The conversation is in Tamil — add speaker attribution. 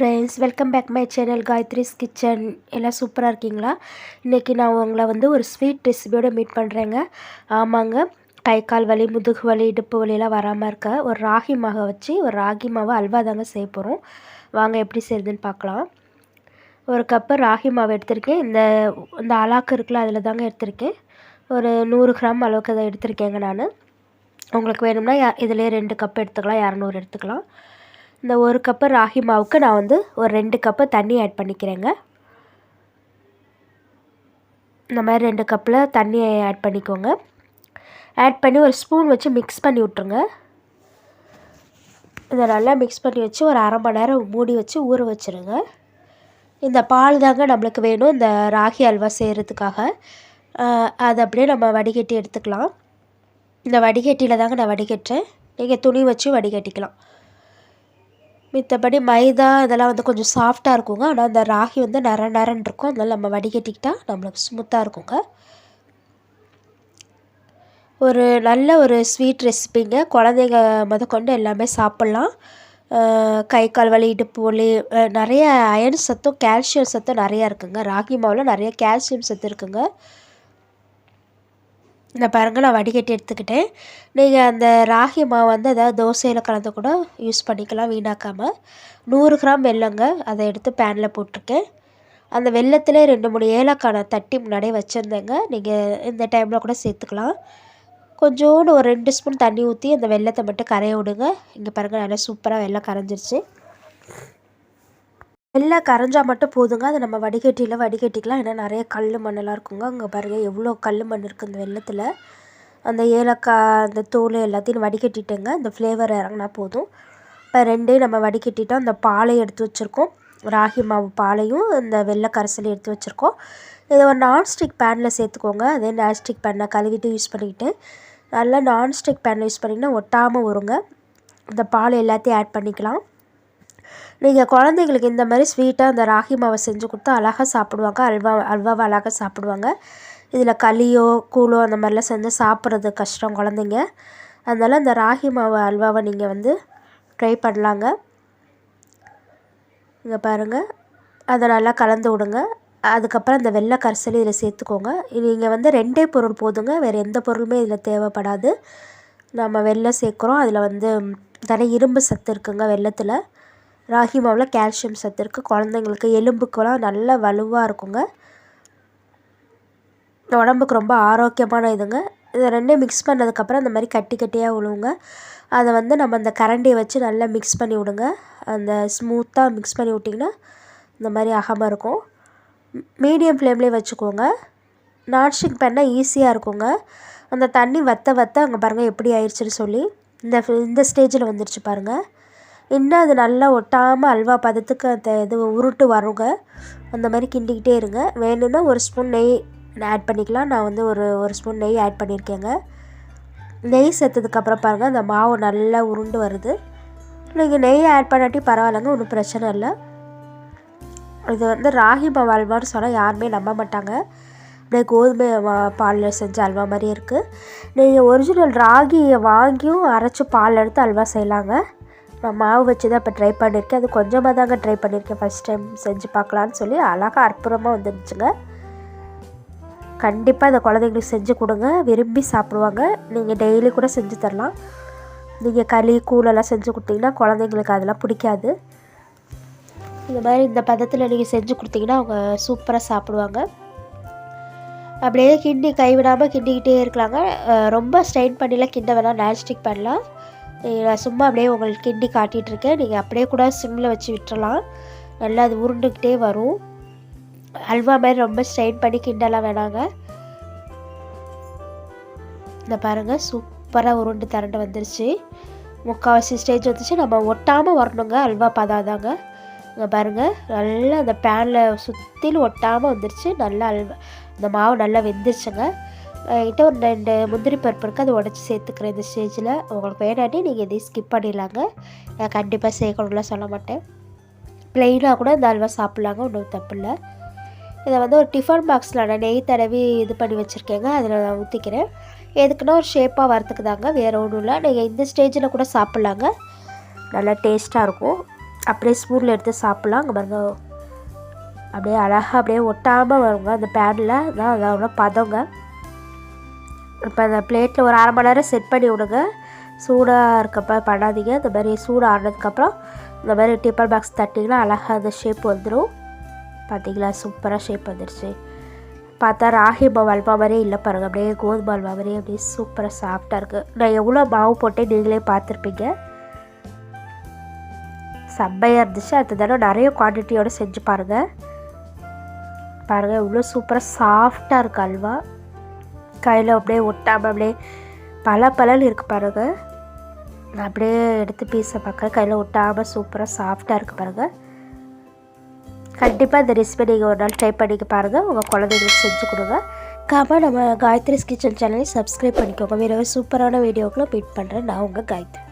Speaker 1: Friends welcome back my channel Gayathri's kitchen எல்லாம் சூப்பராக இருக்கீங்களா? இன்றைக்கி நான் உங்களை வந்து ஒரு ஸ்வீட் ரெசிபியோடு மீட் பண்ணுறேங்க ஆமாங்க. கை கால் வலி முதுகு வலி இடுப்பு வலியெல்லாம் வராமல் இருக்க ஒரு ராகி மாவை வச்சு ஒரு ராகி மாவை அல்வா தாங்க செய்ய போகிறோம் வாங்க எப்படி செய்யுதுன்னு பார்க்கலாம். ஒரு கப்பு ராகி மாவு எடுத்திருக்கேன். இந்த இந்த அலாக்கு இருக்குல்ல அதில் தாங்க எடுத்திருக்கேன். ஒரு நூறு கிராம் அளவுக்கு அதை எடுத்திருக்கேங்க நான். உங்களுக்கு வேணும்னா இதிலே ரெண்டு கப் எடுத்துக்கலாம் இரநூறு எடுத்துக்கலாம். இந்த ஒரு கப்பு ராகி மாவுக்கு நான் வந்து ஒரு ரெண்டு கப்பு தண்ணி ஆட் பண்ணிக்கிறேங்க. இந்த மாதிரி ரெண்டு கப்பில் தண்ணி ஆட் பண்ணிக்கோங்க. ஆட் பண்ணி ஒரு ஸ்பூன் வச்சு மிக்ஸ் பண்ணி விட்ருங்க இதை நல்லா மிக்ஸ் பண்ணி வச்சு ஒரு அரை மணி நேரம் மூடி வச்சு ஊற வச்சுருங்க. இந்த பால் தாங்க நம்மளுக்கு வேணும் இந்த ராகி அல்வா செய்கிறதுக்காக அதை அப்படியே நம்ம வடிகட்டி எடுத்துக்கலாம். இந்த வடிகட்டியில் தாங்க நான் வடிகட்டுறேன். நீங்கள் துணி வச்சு வடிகட்டிக்கலாம். மித்தபடி மைதா இதெல்லாம் வந்து கொஞ்சம் சாஃப்டாக இருக்குங்க. ஆனால் அந்த ராகி வந்து நர நரன் இருக்கும். அதனால் நம்ம வடிகட்டிக்கிட்டால் நம்மளுக்கு ஸ்மூத்தாக இருக்குங்க. ஒரு நல்ல ஒரு ஸ்வீட் ரெசிபிங்க குழந்தைங்க முதக்கொண்டு எல்லாமே சாப்பிட்லாம். கை கால் வலி இடுப்பு வலி நிறைய அயன் சத்தும் கால்சியம் சத்தும் நிறையா இருக்குங்க. ராகி மாவில் நிறைய கால்சியம் சத்து இருக்குங்க. இந்த பாருங்கள் நான் வடிகட்டி எடுத்துக்கிட்டேன். நீங்கள் அந்த ராகி மாவு வந்து அதாவது தோசையில் கலந்து கூட யூஸ் பண்ணிக்கலாம் வீணாக்காமல் நூறு கிராம் வெல்லங்க அதை எடுத்து பேனில் போட்டிருக்கேன். அந்த வெள்ளத்தில் ரெண்டு மூணு ஏலக்கான தட்டி முன்னாடியே வச்சுருந்தேங்க. நீங்கள் இந்த டைமில் கூட சேர்த்துக்கலாம். கொஞ்சோண்டு ஒரு ரெண்டு ஸ்பூன் தண்ணி ஊற்றி அந்த வெள்ளத்தை மட்டும் கரைய விடுங்க. இங்கே பாருங்கள் நல்லா சூப்பராக வெள்ளம் கரைஞ்சிருச்சு. எல்லாம் கரைஞ்சா மட்டும் போதுங்க. அதை நம்ம வடிகட்டியில் வடிகட்டிக்கலாம். ஏன்னா நிறைய கல் மண்ணெல்லாம் இருக்குங்க. அங்கே பாருங்கள் எவ்வளோ கல் மண் இருக்குது இந்த வெள்ளத்தில். அந்த ஏலக்காய் அந்த தோல் எல்லாத்தையும் வடிகட்டிட்டேங்க. இந்த ஃப்ளேவர் இறங்கினா போதும். இப்போ ரெண்டையும் நம்ம வடிகட்டிட்டோம். அந்த பாலை எடுத்து வச்சுருக்கோம். ராகி மாவு பாலையும் இந்த வெள்ளை கரைசலையும் எடுத்து வச்சுருக்கோம். இதை ஒரு நான்ஸ்டிக் பேனில் சேர்த்துக்கோங்க. அதே நான்ஸ்டிக் பேனை கழுவிட்டு யூஸ் பண்ணிக்கிட்டு நல்லா நான்ஸ்டிக் பேனில் யூஸ் பண்ணிங்கன்னா ஒட்டாமல் வருங்க. இந்த பால் எல்லாத்தையும் ஆட் பண்ணிக்கலாம். நீங்கள் குழந்தைங்களுக்கு இந்த மாதிரி ஸ்வீட்டாக அந்த ராகி மாவை செஞ்சு கொடுத்தா அழகாக சாப்பிடுவாங்க அல்வா அல்வாவை அழகாக சாப்பிடுவாங்க. இதில் களியோ கூழோ அந்த மாதிரிலாம் செஞ்சு சாப்பிட்றது கஷ்டம் குழந்தைங்க. அதனால் இந்த ராகி மாவு அல்வாவை நீங்கள் வந்து ட்ரை பண்ணலாங்க. இங்கே பாருங்கள் அதை நல்லா கலந்து விடுங்க. அதுக்கப்புறம் இந்த வெள்ளை கரிசல் இதில் சேர்த்துக்கோங்க. நீங்கள் வந்து ரெண்டே பொருள் போதுங்க. வேறு எந்த பொருளுமே இதில் தேவைப்படாது. நம்ம வெள்ளை சேர்க்குறோம். அதில் வந்து நிறைய இரும்பு சத்து இருக்குங்க வெள்ளத்தில். ராகி மாவில் கால்சியம் சத்து இருக்குது குழந்தைங்களுக்கு எலும்புக்கெல்லாம் நல்ல வலுவாக இருக்குங்க. உடம்புக்கு ரொம்ப ஆரோக்கியமான இதுங்க. இதை ரெண்டையும் மிக்ஸ் பண்ணதுக்கப்புறம் இந்த மாதிரி கட்டி கட்டியாக விழுவுங்க அதை வந்து நம்ம அந்த கரண்டியை வச்சு நல்லா மிக்ஸ் பண்ணி விடுங்க. அந்த ஸ்மூத்தாக மிக்ஸ் பண்ணி விட்டிங்கன்னா இந்த மாதிரி அகமாக இருக்கும். மீடியம் ஃப்ளேம்லேயே வச்சுக்கோங்க. நான்ஸ்டிக் பண்ணால் ஈஸியாக இருக்குங்க. அந்த தண்ணி வற்ற வற்ற அங்கே பாருங்கள் எப்படி ஆயிடுச்சுன்னு சொல்லி. இந்த இந்த ஸ்டேஜில் வந்துருச்சு பாருங்கள் இன்னும் அது நல்லா ஒட்டாமல் அல்வா பதத்துக்கு அந்த இது உருட்டு வருங்க. அந்த மாதிரி கிண்டிக்கிட்டே இருங்க. வேணும்னா ஒரு ஸ்பூன் நெய் ஆட் பண்ணிக்கலாம். நான் வந்து ஒரு ஒரு ஸ்பூன் நெய் ஆட் பண்ணியிருக்கேங்க. நெய் சேர்த்ததுக்கப்புறம் பாருங்கள் அந்த மாவு நல்லா உருண்டு வருது. நீங்கள் நெய் ஆட் பண்ணாட்டி பரவாயில்லைங்க ஒன்றும் பிரச்சனை இல்லை. இது வந்து ராகி மாவு அல்வான்னு சொன்னால் யாருமே நம்ப மாட்டாங்க. அப்படியே கோதுமை பாலில் செஞ்ச அல்வா மாதிரி இருக்குது நீங்கள் ஒரிஜினல் ராகியை வாங்கியும் அரைச்சி பால் எடுத்து அல்வா செய்யலாங்க. நான் மாவு வச்சு தான் இப்போ ட்ரை பண்ணியிருக்கேன் அது கொஞ்சமாக தாங்க ட்ரை பண்ணியிருக்கேன் ஃபஸ்ட் டைம் செஞ்சு பார்க்கலான்னு சொல்லி அழகாக அற்புதமாக வந்துருந்துச்சுங்க கண்டிப்பாக இந்த குழந்தைங்களுக்கு செஞ்சு கொடுங்க. விரும்பி சாப்பிடுவாங்க. நீங்கள் டெய்லி கூட செஞ்சு தரலாம். நீங்கள் களி கூழெல்லாம் செஞ்சு கொடுத்தீங்கன்னா குழந்தைங்களுக்கு அதெல்லாம் பிடிக்காது. இந்த மாதிரி இந்த பதத்தில் நீங்கள் செஞ்சு கொடுத்தீங்கன்னா அவங்க சூப்பராக சாப்பிடுவாங்க. அப்படியே கிண்டி கைவிடாமல் கிண்டிக்கிட்டே இருக்கலாங்க. ரொம்ப ஸ்ட்ரெயின் பண்ணிலாம் கிண்ட வேணாம். நான்ஸ்டிக் பண்ணலாம். நான் சும்மா அப்படியே உங்களுக்கு கிண்டி காட்டிகிட்ருக்கேன். நீங்கள் அப்படியே கூட சிம்மில் வச்சு விட்டுறலாம். நல்லா அது உருண்டுக்கிட்டே வரும். அல்வா மாதிரி ரொம்ப ஸ்ட்ரெயின் பண்ணி கிண்டலாம் வேணாங்க. இந்த பாருங்கள் சூப்பராக உருண்டு திரண்டு வந்துருச்சு. முக்கால்வாசி ஸ்டேஜ் வந்துச்சு. நம்ம ஒட்டாமல் வரணுங்க அல்வா பதாதாங்க இங்கே பாருங்கள் நல்லா அந்த பேனில் சுற்றிலும் ஒட்டாமல் வந்துருச்சு. நல்லா அல்வா இந்த மாவு நல்லா வெந்துருச்சுங்க. என்கிட்ட ஒரு ரெண்டு முந்திரி பருப்பு இருக்குது அதை உடச்சி சேர்த்துக்கிறேன் இந்த ஸ்டேஜில் உங்களுக்கு வேணாட்டி நீங்கள் இதையும் ஸ்கிப் பண்ணிடலாங்க. நான் கண்டிப்பாக சேர்க்கணும்லாம் சொல்ல மாட்டேன். ப்ளெயினாக கூட இந்த அல்வா சாப்பிட்லாங்க ஒன்றும் தப்பு இல்லை. இதை வந்து ஒரு டிஃபன் பாக்ஸில் நான் நெய் தடவி இது பண்ணி வச்சுருக்கேங்க அதில் நான் ஊற்றிக்கிறேன் எதுக்குன்னா ஒரு ஷேப்பாக வரத்துக்கு தாங்க வேறு ஒன்றும் இல்லை. நீங்கள் இந்த ஸ்டேஜில் கூட சாப்பிட்லாங்க. நல்லா டேஸ்ட்டாக இருக்கும். அப்படியே ஸ்பூனில் எடுத்து சாப்பிட்லாம். அங்கே பாருங்க. அப்படியே அழகாக அப்படியே ஒட்டாமல் வருங்க அந்த பேனில் தான் அதோட பதங்க. இப்போ அந்த பிளேட்டில் ஒரு அரை மணி நேரம் செட் பண்ணி விடுங்க. சூடாக இருக்கப்ப பண்ணாதீங்க. இந்த மாதிரி சூடாக ஆனதுக்கப்புறம் இந்த மாதிரி டிப்பர் பாக்ஸ் தட்டிங்கன்னா அழகாக அந்த ஷேப் வந்துடும் பார்த்தீங்களா? சூப்பராக ஷேப் வந்துடுச்சு பார்த்தா ராகி மாவு அல்வா மாதிரியே இல்லை பாருங்கள் அப்படியே கோதுமை அல்வா மாதிரியே அப்படியே சூப்பராக சாஃப்டாக இருக்குது நான் எவ்வளோ மாவு போட்டேன் நீங்களே பார்த்துருப்பீங்க. செம்மையாக இருந்துச்சு. அடுத்த தடவை நிறைய குவான்டிட்டியோடு செஞ்சு பாருங்கள் பாருங்கள் இவ்வளோ சூப்பராக சாஃப்டாக இருக்குது அல்வா. கையில் அப்படியே ஒட்டாமல் அப்படியே பல பலன்னு இருக்குது பாருங்கள் நான் அப்படியே எடுத்து பீஸை பார்க்குறேன். கையில் ஒட்டாமல் சூப்பராக சாஃப்டாக இருக்குது பாருங்கள் கண்டிப்பாக இந்த ரெசிபி நீங்கள் ஒரு நாள் ட்ரை பண்ணிக்க பாருங்கள் உங்கள் குழந்தைங்களுக்கு செஞ்சு கொடுங்க. காம நம்ம காயத்ரிஸ் கிச்சன் சேனலை சப்ஸ்கிரைப் பண்ணிக்கோங்க. வேறு சூப்பரான வீடியோக்களை மீட் பண்ணுறேன் நான் உங்கள் காயத்ரி.